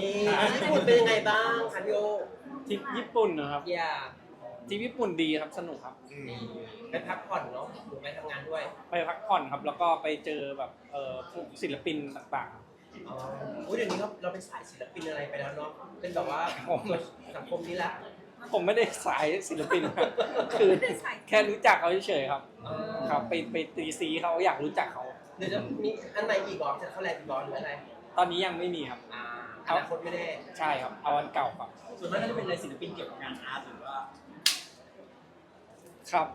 นี่ญี่ปุ่นเป็นยังไงบ้างคะพี่โอทริปญี่ปุ่นนะครับอย่าทริปญี่ปุ่นดีครับสนุกครับ ไปพักผ่อนเนาะหรือไปทำงานด้วยไปพักผ่อนครับแล้วก็ไปเจอแบบเอ่อพวกศิลปินต่างอ๋ออุ๊ยเดี๋ยวนี้เราเราเป็นสายศิลปินอะไรไปแล้วเนาะเป็นแบบว่าผม สังคมนี้ละๆผมไม่ได้สายศิลปินครับคือแค่รู้จักเขาเฉยๆครับ เออครับไปไปตีซีเขาอยากรู้จักเขา เดี๋ยวจะมีอันไหนอีกเหรอจะเข้าแลบอีกเหรอหรืออะไรตอนนี้ยังไม่มีครับ อ่า อนาคตไม่แน่ใช่ครับ เอาอันเก่าครับส่วนมากก็จะเป็นอะไรศิลปินเกี่ยวกับงานอาร์ตหรือว่า ครับ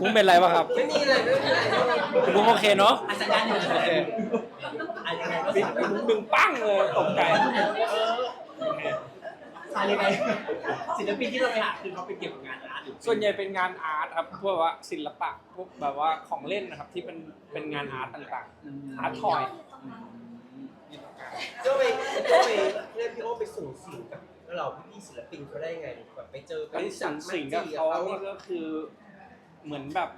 มุ้งเป็นไรบ้างครับไม่มีเลยไม่มีอะไรไม่มีมุ้งโอเคเนาะอาสัญญาณอยู่โอเคอะไรยังไงก็ดึสางดึงดึงปั้งเลยตกใจอะไรยังไงศิลปินที่เราไปหาคือเขาเป็นเกี่ยวกับงานอาร์ตหรือส่วนใหญ่เป็นงานอาร์ตครับพวกว่าศิลปะพวกแบบว่าของเล่นนะครับที่เป็นเป็นงานอาร์ตต่างๆอาร์ตทอย เจ้าไปเจ้าไปเรียกพี่โอไปสูงสิงกับเราพี่ๆศิลปินเขาได้ยังไงแบบไปเจอไปสังสิงกับเขานี่ก็คือเหมือนแบบ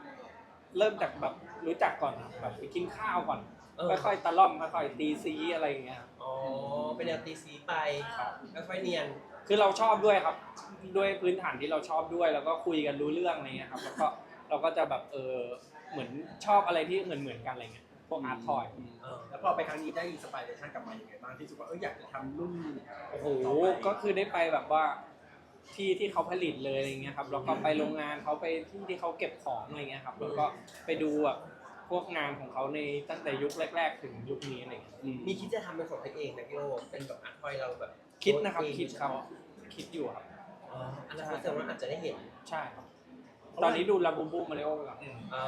เริ่มจากแบบรู้จักก่อนครับแบบไปกินข้าวก่อนค่อยๆตะล่อมค่อยๆตีซีอะไรอย่างเงี้ยครับอ๋อเป็นแนวตีสีไปค่อยๆเนียน คือเราชอบด้วยครับ ด้วยพื้นฐานที่เราชอบด้วย แล้วก็คุยกันรู้เรื่องอะไรเงี้ยครับแล้วก็เราก็จะแบบเออเหมือนชอบอะไรที่เหมือนเหมือนๆกันอะไรเงี้ย พวกอาร์ตทอยเออแล้วพอไปครั้งนี้ได้อินสปิเรชันกลับมาอย่างไรบ้างที่รู้สึกว่าเอออยากจะทำรุ่นโอ้โหก็คือได้ไปแบบว่าที่ที่เขาผลิตเลยอะไรเงี้ยครับแล้วก็ไปโรงงานเขาไปที่ที่เขาเก็บของอะไรเงี้ยครับแล้วก็ไปดูแบบพวกงานของเขาในตั้งแต่ยุคแรก ๆ ถึงยุคนี้อะไรเงี้ยมีคิดจะทำเป็นของตัวเองไหมพี่โอเป็นแบบอาร์ตทอยเราแบบคิดนะครับคิดครับคิดอยู่ครับ อ๋ออนาคตแต่ว่าอาจจะได้เห็น ใช่ครับ ตอนนี้ดูลาบูบูมาริโอไปก่อนอ่า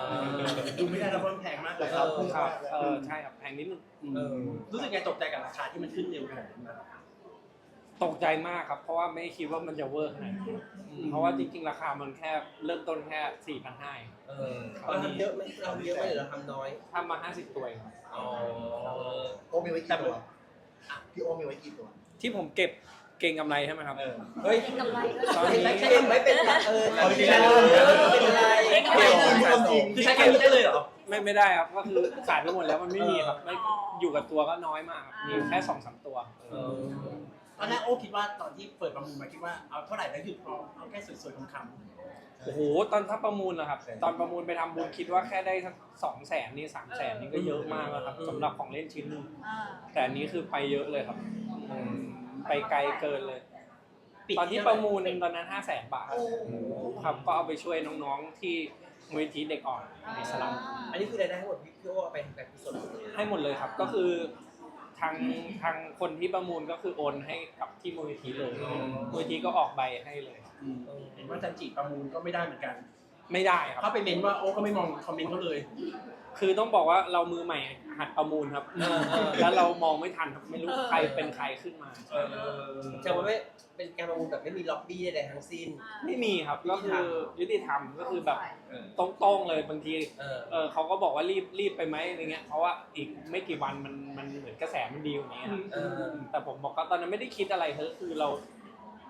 ดูไม่ได้แล้วเพราะมันแพงมากเลยเออครับเออใช่ครับแพงนิดนึงเออรู้สึกไงตกใจกับราคาที่มันขึ้นเร็วขนาดนั้นนะตกใจมากครับ เพราะว่าไม่คิดว่ามันจะเวอร์ขนาดนี้เพราะว่าจริงๆ ราคามันแค่เริ่มต้นแค่สี่พันห้าเออเราทำเยอะไหมเราเยอะไหมหรือเราทำน้อย ทำมาห้าสิบตัวเองอ๋อ โอมีไว้กี่ตัวพี่โอมีไว้กี่ตัวที่ผมเก็บ เก่งกำไรใช่ไหมครับเออเฮ้ยกำไรด้วยตอนนี้ใช่ไม่เป็นไรเออเอาจริงเอนะอเป็นไรไม่จริงความจริงคือใช้แค่นี้ได้เลยเหรอไม่ไม่ได้ครับก็คือขายไปหมดแล้วมันไม่มีครับไม่อยู่กับตัวก็น้อยมากครับมีแค่สองสามตัวเออตอนแรกโอ้คิดว่าตอนที่เปิดประมูลมาคิดว่าเอาเท่าไหร่ได้คือพอเอาแค่สวยๆคำโอ้โหตอนถ้าประมูลนะครับ ตอนประมูลไปทำบุญคิดว่าแค่ได้สักสองแสนนี่สามแสนนี่ก็เยอะมากแล้วครับสำหรับของเล่นชิ้นหนึงอ่าแต่อันนี้คือไปเยอะเลยครับอืม ไปไกลเกินเลยๆปิดตอนที่ประมูลตอนนั้นห้าแสนบาท ครับก็เอาไปช่วยน้องๆที่มูลนิธิเด็กอ่อนในสลัมอันนี้คือรายได้ทั้งหมดพี่โอเอาไปทำการกุศลหมดเลยให้หมดเลยครับ ก็คือทางทางคนที่ประมูลก็คือโอนให้กับที่มูลนิธิเลยมูลนิธิก็ออกใบให้เลยอืมเห็นว่าจันจิประมูลก็ไม่ได้เหมือนกัน ไม่ได้ครับเขาไปเมนว่าโอ้ก็ไม่มองคอมเมนต์เขาเลย คือต้องบอกว่าเรามือใหม่หัดประมูลครับเออเออ แล้วเรามองไม่ทันครับไม่รู้ใครเป็นใครขึ้นมา เออจะว่าไม่เป็นการประมูลแบบไม่มีล็อบบี้ใดๆทั้งสิ้น ไม่มีครับก็คือยุติธรรมก็คือแบบเออตรงๆเลยบางทีเออเออเขาก็บอกว่ารีบรีบไปไหมอะไรเงี้ยเพราะว่าอีกไม่กี่วันมันมันเหมือนกระแสมันดีกว่านี้ครับเออแต่ผมบอกว่าตอนนั้นไม่ได้คิดอะไรคือคือเรา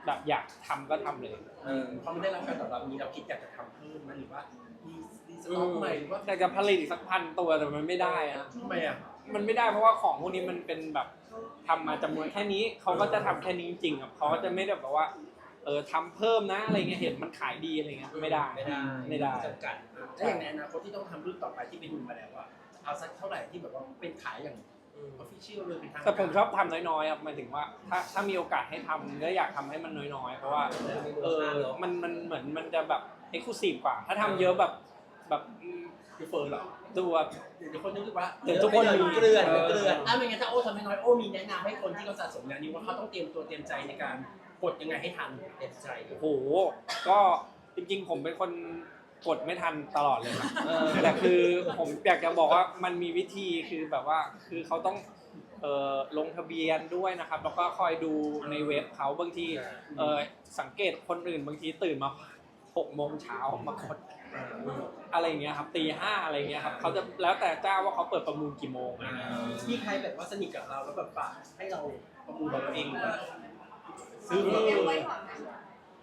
แบบอยากทำก็ทำเลย เออพอมันได้รับการตอบรับนี้เราคิดอยากจะทำเพิ่มไหมหรือว่ามีมี สต็อกใหม่หรือว่าอยากจะผลิตอีกสักพันตัวแต่มันไม่ได้อะทำไมอะมันไม่ได้เพราะว่าของพวกนี้มันเป็นแบบทำมาจำนวนแค่นี้เขาก็จะทำแค่นี้จริงๆครับเขาก็จะไม่ได้แบบว่า เออทำเพิ่มนะอะไรเงี้ยเห็นมันขายดีอะไรเงี้ยไม่ได้ ไม่ได้ไม่ได้ จำกัดถ้าอย่างในอนาคตที่ต้องทำรุ่นต่อไปที่ไปดูมาแล้วอะเอาสักเท่าไหร่ที่แบบว่าเป็นขายอย่างอืมออฟฟิเชียลเลยเป็นทางแต่ผมชอบทำน้อยๆครับหมายถึงว่า ถ้าถ้ามีโอกาสให้ทำก็อยากทำให้มันน้อยๆ เพราะว่า เออ มันมันเหมือนมันจะแบบเอ็กซ์คลูซีฟกว่า ถ้าทำเยอะแบบ แบบอืมคือเฟิร์นเหรอตัวเดี๋ยวคนนึกว่าเดี๋ยวทุกคนมีเกลือนเกลือนถ้าไม่งั้นถ้าโอ้ทำน้อยๆโอ้มีแนะนำให้คนที่เขาสะสมงานนี้ว่าเขาต้องเตรียมตัวเตรียมใจในการกดยังไงให้ทันเต็มใจโอ้โหก็จริงๆ ผมเป็นคนกดไม่ทันตลอดเลยครับเออแต่คือผมอยากจะบอกว่ามันมีวิธีคือแบบว่าคือเขาต้องเอ่อลงทะเบียนด้วยนะครับ แล้วก็คอยดูในเว็บเขาบางทีเอ่อสังเกตคนอื่นบางทีตื่นมาหกโมงเช้ามากด อะไรอย่างเงี้ยครับตีห้าอะไรอย่างเงี้ยครับเขาจะแล้วแต่เจ้าว่าเขาเปิดประมูลกี่โมงอะไรเงี้ยมีใครแบบว่าสนิทกับเราแล้วแบบฝากให้เราประมูลของเราเองหรือว่าซื้อเก็บไว้ก่อนนะ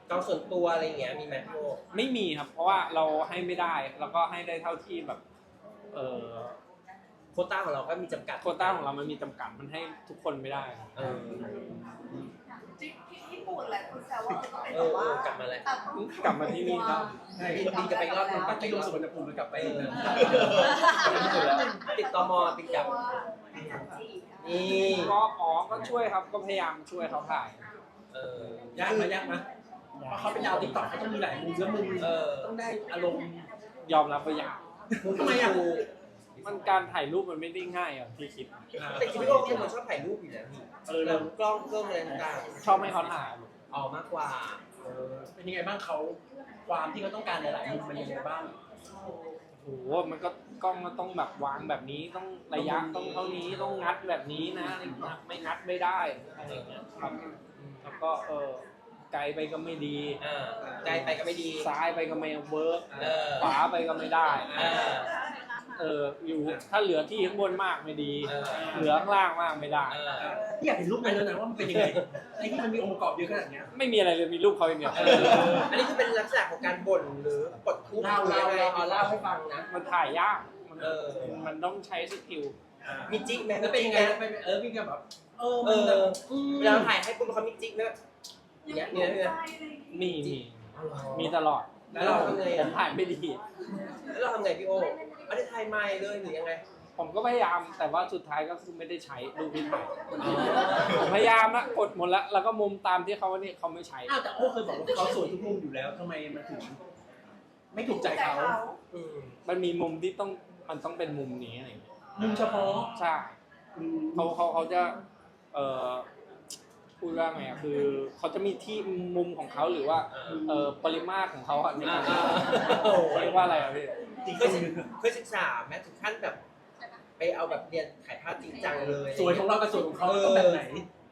กองส่วนตัวอะไรอย่างเงี้ยมีไหมพี่โอไม่มีครับ เพราะว่าเราให้ไม่ได้แล้วก็ให้ได้เท่าที่แบบเอ่อโควต้าของเราก็มีจำกัดโควต้าของเรามันมีจำกัดมันให้ทุกคนไม่ได้ครับ เออ มาแล้วกลับมาที่นี่ครับบินบินจะไปรอบนึงปักกิ่งลงสุวรรณภูมิแล้วกลับไปเออติดตมบินกลับนี่ก็อ๋อก็ช่วยครับก็พยายามช่วยเขาถ่าย เออยากไหมยากไหมเพราะเขาเป็นดาวติ๊กต็อกเขาต้องมีหลายมุมแล้วมึงเออต้องได้อารมณ์ยอมรับว่ายากทำไมอะมันการถ่ายรูปมันไม่ได้ง่ายอย่างที่คิดแต่จริงๆพี่โอ้ เป็นคนชอบถ่ายรูปอยู่แล้วนี่เออแล้แล้ววกล้องเครื่องอะไรต่างชอบให้เขาถ่ายๆออกมากกว่า เออเป็นยังไงบ้างเขาความที่เขาต้องการหลายๆมุมเป็นยังไงบ้างโอ้โหมันก็กล้องมันต้องแบบวางแบบนี้ต้องระยะต้องเท่านี้ต้องงัดแบบนี้นะอะไรอย่างเงี้ยไม่งัดไม่ได้อะไรอย่างเงี้ยครับแล้วก็เออไกลไปก็ไม่ดี อ่าไกลไปก็ไม่ดี ซ้ายไปก็ไม่เวิร์กเออ ขวาไปก็ไม่ได้เออ เอออยู่ถ้าเหลือที่ข้างบนมากไม่ดี เออ เหลือข้างล่างมากไม่ได้เอออยากเห็นรูปนั้นแล้วนะว่ามันเป็นยังไงไอ้ที่มันมีองค์ประกอบเยอะขนาดเนี้ยไม่มีอะไรเลยมีรูปเขาอย่างเดียวเอออันนี้คือเป็นลักษณะของการบ่นหรือกดทุกข์เล่าหรือยังไงเล่าเอาเล่าให้ฟังนะ มันถ่ายยากมันเออ มันต้องใช้สกิลมีจิ๊กไหมแล้วเป็นยังไงแล้วเป็นเออพี่ก็แบบเออเอมันแบบออืมเวลาถ่ายให้คุณเขามีจิ๊กไหมแบบเนี่ยเนี่ยเนี่ย มีมีเอาเหรอมีตลอด แล้วเราทำไงผอะมถ่ายไม่ดี แล้วเราทำไงพี่โอเอาได้ถ่ายใหม่เลยหรือยังไง ผมก็พยายามแต่ว่าสุดท้ายก็คือไม่ได้ใช้รูปที่ถ่ายผมพยายามนะกดหมดแล้วแล้วก็มุมตามที่เขาเนี่ยเขาไม่ใช้ อ้าวแต่โอ้เคยบอกว่าเขาสวยทุกมุมอยู่แล้วทำไมมันถึงไม่ถูกใจเขาอืมมันมีมุมที่ต้องมันต้องเป็นมุมนี้อะไรอย่างเงี้ยมุมเฉพาะใช่อืมเขาเขาเขาจะเอ่อ พูดว่าไงอะคือเขาจะมีที่มุมของเขาหรือว่าเอ่อปริมาตรของเขาอะในอ่าการอ่าโอ้โหเรียกว่าอะไรอะพี่เคยศึกเคยศึกษาแม้ถึงขั้นแบบ ไปเอาแบบเรียนถ่ายภาพจริงจังเลยสวยของเรากับสวยของเขาต้องแบบไหน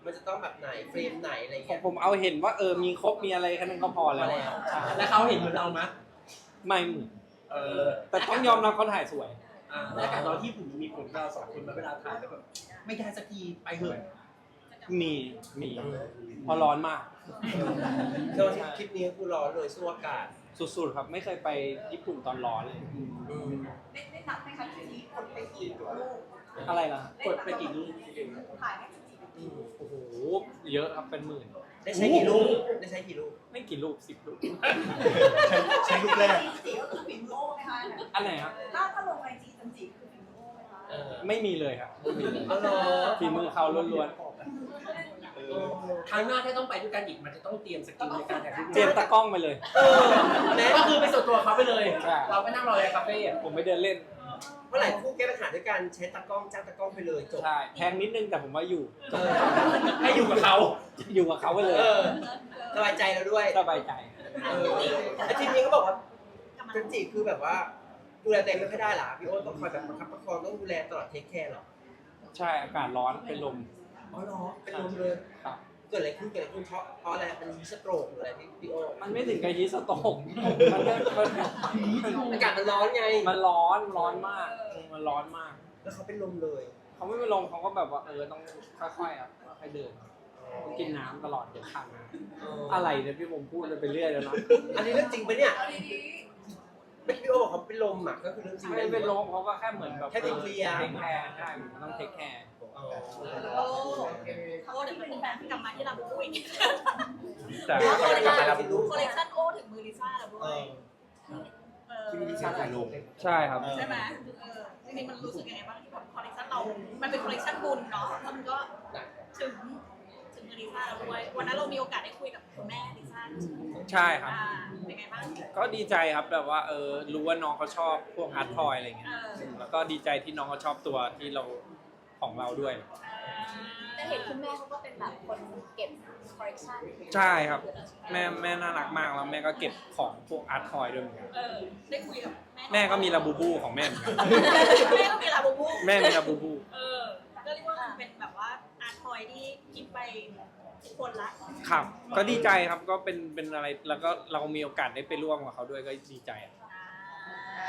มันจะต้องแบบไหนเฟรมไหนอะไรผมเงี้ยผมเอาเห็นว่าเออมีครบมีอะไรแค่นั้นก็พอแล้วพอแล้วใช่แล้วเขาเห็นเหมือนเราไหมไม่เหมือนเออแต่ต้องยอมรับเขาถ่ายสวย อ่าแล้วการตอนที่ผมมีผลกับเราสองคนมาเวลาถ่ายแล้วแบบไม่ได้สักทีไปเถอะ มีมีเพอร้อนมาก เท่าที่คลิปนี้กูร้อนเลยสู้อากาศสุดๆครับ ไม่เคยไปญี่ปุ่นตอนร้อนเลย อืมได้ได้นับไหมคะที่คนไปกี่รูปอะไรล่ะกดไปกี่รูปถ่ายได้กี่อืมโอ้โหเยอะครับเป็นหมื่น ได้ใช้กี่รูปได้ใช้กี่รูปไม่กี่รูปสิบรูปใช้ใช้ลูกแรกจีก็คือฟิล์มโล่ไหมคะอันไหนครับถ้าถ้าลงไอจีจันจีคือฟิล์มโล่ไหมคะเออไม่มีเลยครับไม่มีเลยเอาเหรอฝีมือเขาล้วนเออ ครั้งหน้าถ้าต้องไปด้วยกันอีกมันจะต้องเตรียมสกิลในการถ่ายรูปๆเจมส์ตะกล้องไปเลย เออแม้ก็คือไปส่วนตัวเขาไปเลย ใช่ เราไปนั่งรอในคาเฟ่อะผมไปเดินเล่น เมื่อไหร่คู่แก้ปัญหาด้วยการใช้ตากล้องจ้างตากล้องไปเลยจบใช่ แพงนิดนึงแต่ผมว่าอยู่ เออให้อยู่กับเขาอยู่กับเขาไปเลย เออสบายใจแล้วด้วยสบายใจ เออไอ้ทีนี้เขาบอกว่าจันจิคือแบบว่าดูแลตัวเองไม่ค่อยได้หรอพี่โอ้ต้องคอยแบบประคับประคองต้องดูแลตลอดเทคแคร์หรอ ใช่ อากาศร้อนเป็นลม อ๋อเหรอเป็นลมเลย ครับ เกิดอะไรขึ้นเกิดอะไรขึ้นเพราะเพราะอะไรมันมีสโตรกหรืออะไรพี่พี่โอมันไม่ถึงกับฮีทสโตรกมันก็มันอากาศมันร้อนไงมันร้อนร้อนมากมันร้อนมาก แล้วเขาเป็นลมเลยเขาไม่ไปลงเขาก็แบบว่าเออต้องค่อยๆอะค่อยๆเดินต้องกินน้ำตลอดเดี๋ยวขาดน้ำอะไรเนี่ยพี่ผมพูดเลยไปเรื่อยแล้วนะอันนี้เรื่องจริงปะเนี่ยเอาดีไม่พี่โอบอกเขาเป็นลมอะก็คือเรื่องจริงไม่เป็นลมเขาก็แค่เหมือนแบบแค่ไปเคลียร์เทคแคร์ใช่มันต้องเทคแคร์ อ๋อๆโอ้เขาเดี๋ยวเป็นแฟนกลับมาที่เราบุ้ยแต่แล้วคอลเลคไปชันรับลูกคอลเลคชันโอถึงมือลิซ่าแล้วด้เอวยอเออที่มีดีไซน์ถ่ายรูปใช่ครับใช่ไหมเออจริงๆมันรู้สึกยังไงบ้างที่แบบคอลเลคชันเรา มันเป็นคอลเลคชันบุญเนาะแล้วมันก็ถึงถึงมือลิซ่าแล้วด้วยวันนั้นเรามีโอกาสได้คุยกับคุณแม่ลิซ่าด้วยใช่ไหมใช่ครับอ่าเป็นไงบ้างก็ดีใจครับแบบว่าเออรู้ว่าน้องเขาชอบพวกอาร์ตทอยอะไรเงี้ยเออแล้วก็ดีใจที่น้องเขาชอบตัวที่เรา ของเราด้วย แต่เห็นคุณแม่เขาก็เป็นแบบคนเก็บคอลเลกชันใช่ครับ แม่แม่น่ารักมากแล้วแม่ก็เก็บของพวกอาร์ตทอยด้วยเหมือนกันเออได้คุยกับแม่แม่ก็มีลาบูบูของแม่เหมือนกันแม่ก็มีลาบูบูแม่มีลาบูบู เออก็เรียกว่ามันเป็นแบบว่าอาร์ตทอยที่กินไปทุกคนละครับ ก็ดีใจครับก็เป็นเป็นอะไรแล้วก็เรามีโอกาสได้ไปร่วมกับเขาด้วยก็ดีใจอะอ่า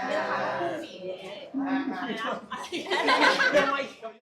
เรื่องของผู้หญิงอะไรนะอะไรนะเรื่องอะไร